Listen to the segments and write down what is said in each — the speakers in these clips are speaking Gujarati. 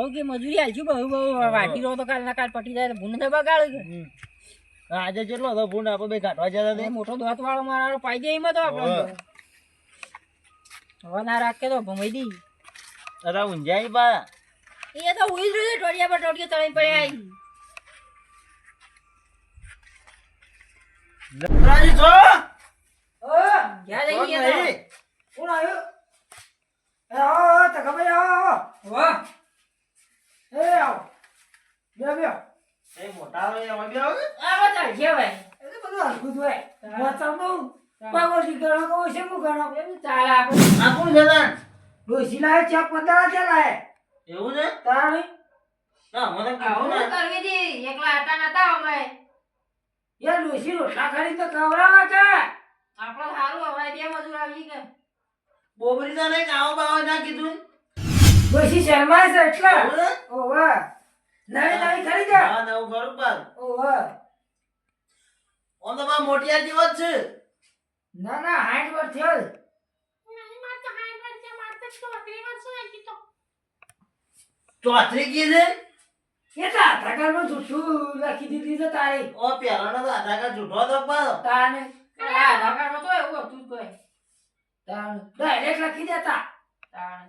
હવે કે મજૂરી હાલશું બહુ બહુ વાટી રહો તો કાલ ના કાલ પટી જાય ભૂંડ ને બગાડ આજે કેટલો હતો ભૂંડ આપણે બે કાઢવા જતા મોટો દોત વાળો મારો પાઈ જાય એમાં તો આપણે હવે ના રાખે તો ભમાઈ દી. અરે ઊંઝાઈ બા. એ તો ઉઈ જ રહ્યું છે ટોડિયા પર ટોડિયો તળી પડ્યા. રાજી છો? ક્યાં જઈ ગયા કોણ આવ્યું? એ આવો. વાહ. એ આવો. બે બે. એ મોટા આવે એમાં બી આવે આ બધા કહેવાય. એટલે બધું જ હોય. વાંચવાનું પાગો ગણો કહો છે હું ગણો એમ ચાલે આપણે આ કોણ તાણ? ડોસી લાવે ચા પંદર ચલાય એવું છે? તાણી ના મને કીધું ને. કરવી દી એકલા હતા નતા અમે. યાર ડોસી રોટલા ખાલી તો ખવડાવા કે આપણે સારું હવે બે મજૂર આવી ગયા. બોબરી તો નહીં આવો બાવો ના કીધું? ડોસી શર્માય છે એટલે? ઓવે. નવી નવી ખરી જા હા નવું ઘરું પાર ઓવે. ઓમ તો બા મોટિયા જેવો જ છે. ના ના હાઈટ પર થયો ચોથરી કી છે? કેટલા આધાર કાર્ડમાં જૂઠું લખી દીધી છે તારી. ઓ પેલાનો તો આધાર કાર્ડ જૂઠો હતો પાછો તાને. આધાર કાર્ડમાં તો એવું હતું કોઈ. તાને ડાયરેક્ટ લખી દેતા. તાણ.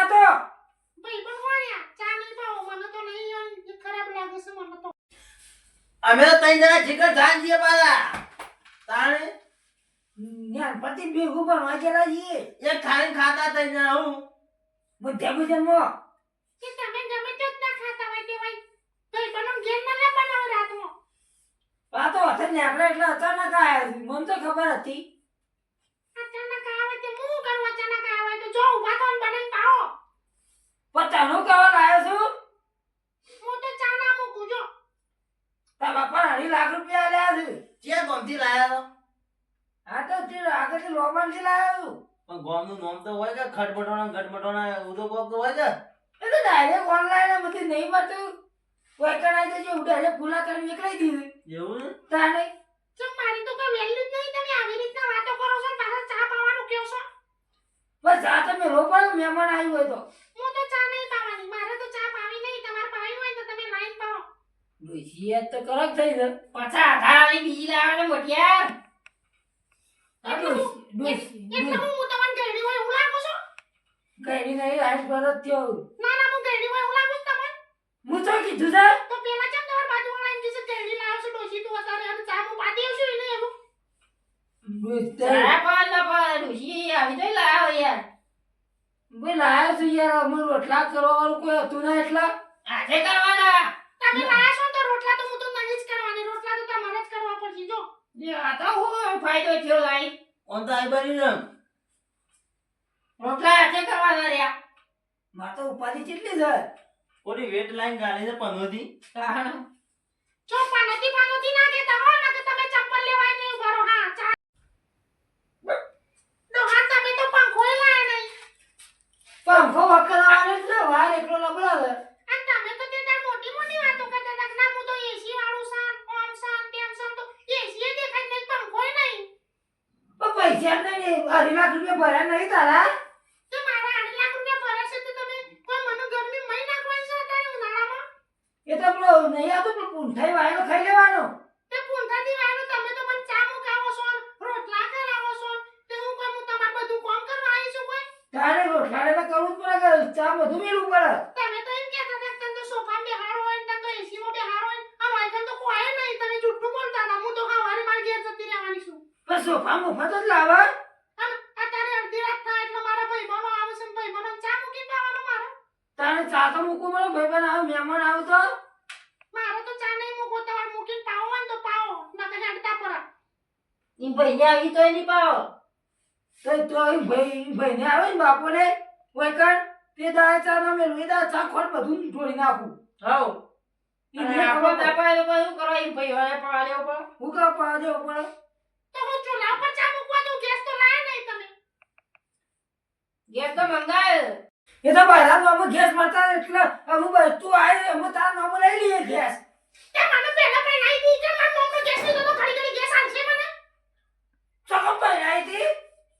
હતો અમે તો ત્રણ જણા ચિકન ખાન છીએ પાછા તાણે? જ્ઞાન પતિ ભેગું પણ વાંચેલા છીએ. એક ખાઈને ખાતા ત્રણ જણા હું. મધ્ય ભોજનમાં આ તો હથે નેકળે એટલે અચાનક આયા મને તો ખબર હતી પચાનું કવા લાયો છું તારા બાપા અઢી લાખ રૂપિયા આલ્યા છે ચે ગમતી લાયા તો આ તો તે આગળથી લોબાનથી લાયો છું પણ ગોમનું નામ તો હોય કે ખટપટોના ગટપટોના એવું તો કોક હોય એ તો ડાયરેક્ટ ઓનલાઈન બધી નહીં મળતું. કોઈ કરાઈ દેજો હું ડાયરેક્ટ ખુલ્લા કરી નીકળી દીધું એવું? ને તાને બસ આ તમે રોકડો મહેમાન આવ્યું હોય તો. ડોશી મારે તો કરક થઈ છે પાછા આધાર આલી બીજી લાવે ને મોટિયાર એટલે હું હું તમને ગયડી હોય એવું લાગુ છું કઈ નહીં આજ જ થયો ના ના હું ગયડી હોય એવું લાગુ છું તમને? હું તો કીધું છે. તો પેલા કેમ બાજુ વાળા એમ ગયડી લાવ્યો છું ડોશી તું અત્યારે અને ચા હું પાતી આવશું એને એવું. તારા પર ના પર ડોસી આવી તો લાવ યાર. ભાઈ લાયા છું યાર અમે રોટલા કરવાનું કોઈ હતું ના એટલા. આજે કરવાના. તમે લાયા છો તો રોટલા તો હું તો નહીં જ કરવાની રોટલા તો તમારે જ કરવા પડશે જો. જે આ તો હું ફાયદો થયો લાઈ ઓન તો આઈ બની ને રોટલા આજે કરવાના રહ્યા. માર તો ઉપાધી કેટલી છે ઓલી વેટ લાઈન ગાડી છે પનોતી. જો પાનોતી પાનોતી ના કહેતા હો ના કે તમે ચપ્પલ લેવાય નહીં ઊભા રહો હા ચા તો હા તમે તો પંખોય લાયા નહીં પંખો વકરાવાનો જ ને વાર એકલો લબડાવે અને તમે તો તે તાર મોટી મોટી વાતો કરતા હતા કે ના હું તો એસી વાળું સાન ઓમ સાન તેમ સાન તો એસી એ દેખાય જ નહીં પંખોય નહીં પણ પૈસા નહીં અઢી લાખ રૂપિયા ભર્યા નહીં તારા તો મારા આઠ લાખ રૂપિયા ભરે છે તો તમે કોઈ મને ગરમી મહી નાખવાની છે અત્યારે ઉનાળામાં એ તો નહીં આવતો પણ પૂંઠાઈ વાયલો ખાઈ લેવાનો. તે પૂંઠાથી વાયલો તમે તો મને ચા મુકાવો છો રોટલા કરાવો છો તે હું કોઈ હું તમારે બધું કામ કરવા આવી છું કોઈ? તારે રોટલાને તો કરવું જ પડે ચા બધું મેળવું પડે? તમે તો એમ કહેતા હતા તને તો સોફામાં બેહારો હોય ને તને તો એસીમાં બેહારો હોય આ વાયકન તો કોઈ નહીં તમે જુઠ્ઠું બોલતા હતા. હું તો હવારે મારી ઘેર જતી રહેવાની છું. પણ સોફા મફત જ લાવે અને અત્યારે અડધી રાત થાય એટલે મારા ભાઈબંધો આવે છે ને ભાઈબંધોને ચા મૂકી પાવાનો મારે તારે ચા તો મૂકવું પડે ભાઈબંધ આવે મહેમાન આવે તો મારે તો ચા નહીં મૂકો તમારે મૂકીને પાવો હોય ને તો પાવો નકર હેડતા પરા ઈ ભાઈને આવી તો નહીં પાવ. તો તો એ ભાઈ ભાઈને આવે ને બાપોને? વૈકણ તે દાય ચા ના મેલું. એ દાય ચા ખોટ બધું ઢોળી નાખું. હાઉ ઈ ખબર બાપા એ તો શું કરવા ઈ ભાઈ દેવો પડે? હું કા પડે તો હું ચૂલા પર ચા મૂકવા દઉં ગેસ તો લાયા નહીં તમે. ગેસ તો મંગાવેલ. એ તો બહાર ગેસ મળતા એટલે અમે બસ તું આય અમે તાર નામ લઈ લઈએ ગેસ. તે મને પહેલા પહેલાઈ દી કે મારા મમ્મનો ગેસ લીધો તો ઘડી ઘડી ગેસ આલશે મને ચોકમ પહેરાઈ હતી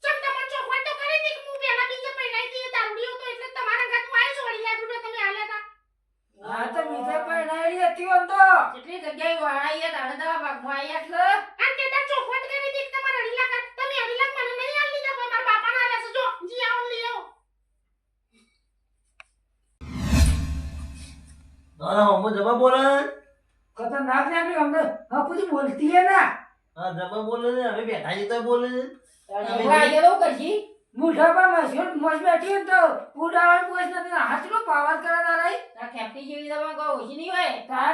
ચમ તમને ચોખવટ તો કરી દી કે હું પહેલા બીજે પહેલાઈ દી એ દારૂડિયો તો એટલે તમારા ઘર હું આવી છું અઢી લાખ રૂપિયા તમે આલ્યા હતા હા તો મીઠે પહેરાઈ હતી તો જેટલી જગ્યાએ વાળાઈએ તાણે તારા ભાગમાં આયા એટલે આમ કે તાર ચોખવટ કરી દીક તમારા લાખ આ- તમે અઢી લાખ મને નહીં આલ દીધા કોઈ મારા બાપાના આલ્યા છે. જો જી આવ ને લઈ આવો. હા હું જબા બોલે. ખતરનાક આપણે હમને હા પૂછી બોલતી હે ના. હા જબા બોલે ને હવે બેઠા તો બોલે હવે અમે છોકરા આજે તો કરશી મુઠા મસ્યો મસ બેઠી તો ઉડાવણ પોસ નથી. હાચલો પાવર કરા તારા તાર કેપ્ટી જેવી તમે કોઈ ઓછી નહીં હોય. તા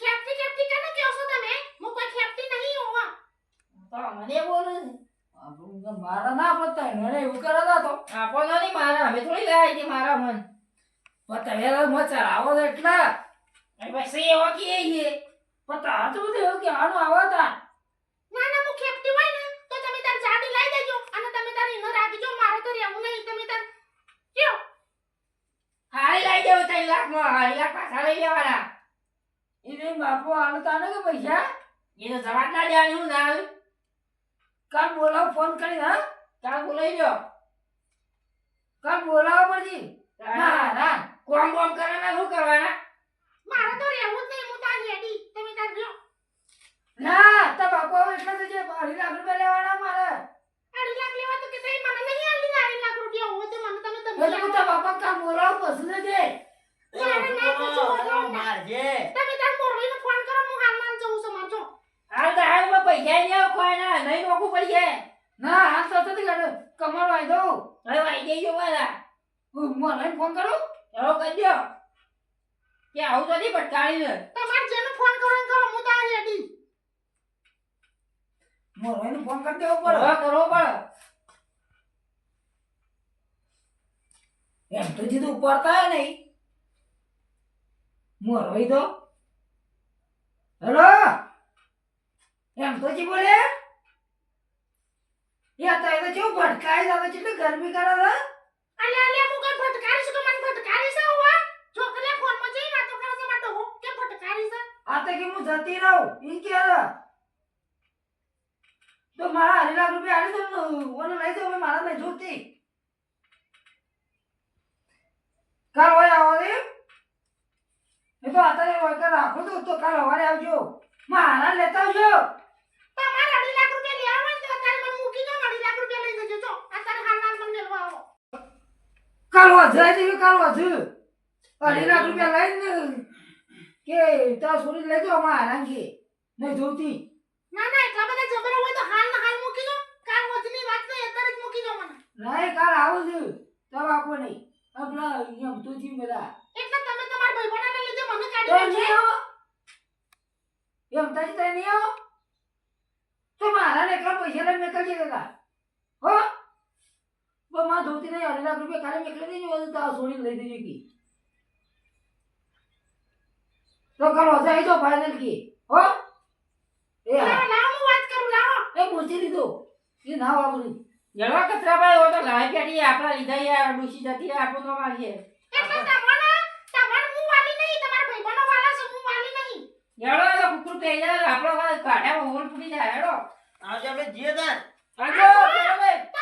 ખેપટી ખેપટી કેનો કહો છો તમે હું કોઈ ખેપટી નહીં હોવા તો મને બોલે છે. મારા ના પતા એને એવું કરે તો. આપણો નહીં મારા અમે થોડી લાયા છે મારા મન. પતા મચાર આવો એટલા. પછી એવો છે. છીએ. પતા તો બધું એવું કે આનો આવા તા ના ના હું ખેપટી હોય ને તો તમે તાર જાડી લાવી દેજો અને તમે તાર ઇનો રાખજો મારે તો રહેવું નહીં. તમે તાર કયો હારી લાવી દેવું ત્રણ લાખમાં હારી લાખ પાછા લઈ લેવાના. એને બાપુ આનું તાને કે પૈસા? એ તો જવાબ ના દેવાની હું ના આવ્યું. કાલ બોલાવો ફોન કરી હા? કાલ બોલાવી લો કાલ બોલાવો પછી. ના ના. કોમ બોમ કરવાના શું કરવાના? મારે તો રહેવું જ નહીં હું તાર રેડી તમે તાર રહ્યો ના તો બાપુ હવે એટલા તો જે અઢી લાખ રૂપિયા લેવાના મારે. અઢી લાખ લેવા તો કે તઈ મને નહીં આલી અઢી લાખ રૂપિયા હોય તો મને તમે એટલે તમે હું તારા બાપા કામ બોલાવો પછી લેજે મારજે તમે તાર મોરવીને ફોન કરો હું હાલમાં જઉં છું મારજો હાલ તો હાલમાં પૈસા આવે કોઈ ના નહીં રોકવું પડી જાય ના હાલ તો નથી કાઢો કમાલ વાઈ દઉં હવે વાઈ દેજો મારા હું મને ફોન કરું એવો કરી દો. કે આવું તો નહીં ભટકાણી ને તમારે જેને ફોન કરો કરો હું તાર રેડી મને ફોન કરી દેવો પડે હવે કરવો પડે એમ તો જીધું હે નહીં મોર હોય તો હેલો એમ બોલે? યા તો એ જો ભટકાઈ જાવે છે ગરમી કરે છે અલે અલે હું કઈ ફટકારી છું મને ફટકારી છે હોવા છોકરે ફોનમાં જઈ વાતો કરે છે માટે હું કે ફટકારી છે? આ તો કે હું જતી રહું ઈ કે. તો મારા અઢી લાખ રૂપિયા આલી દો ને ઓને લઈ જાઉં મારા લઈ જોતી. કાલ હોય આવો દે એ તો અત્યારે હોય રાખો તો તો કાલ સવારે આવજો. મારા લેતા આવજો તમારે અઢી લાખ રૂપિયા લેવા હોય ને તો અત્યારે મને મૂકી દો ને અઢી લાખ રૂપિયા લઈ જજો જો અત્યારે હાલ હાલ મને મેળવા આવો કાલ વધુ કાલ વધુ અઢી લાખ રૂપિયા લઈને કે તાર છોરી લેજો જાઓ મારા કે નહીં જોતી ના ના એટલા બધા જબરા હોય તો હાલ ને હાલ મૂકી દો. કાલ વધની વાત નહીં અત્યારે જ મૂકી દો મને. રાય કાલ આવું છું તો આપો નહીં. આપણા એમ તો જી બધા. એટલે તમે તમારા ભાઈબંધોને લીધે મને કાઢી નાખ્યો એમ તાજી તઈ નહીં આવો. તો મારા ને એકલા પૈસા લઈને નીકળી જતા. હો? તો માં ધોતી નહીં અઢી લાખ રૂપિયા ખાલી નીકળી દેજો બધું તાર સોની લઈ દેજો કી. તો કાલ વધુ આવી જાઓ ફાઇનલ કી. હો? એ લાવો વાત કરું લાવો. એ પૂછી લીધો. એ ના વાપરી. જળવા કચરાભાઈ હોય તો લાઈ પેટી આપણા લીધા યાર ડૂસી જતી રહે આપણું તો મારીએ એટલે તમારે તમારે હું વાલી નહીં તમારા ભાઈબંધો વાલા છે હું વાલી નહીં. જળવા તો કૂતરું પહેરી જાય આપણો કાઢ્યા ઓવર ફૂટી જાય હેડો. આજે અમે જીએ તાર. આગળ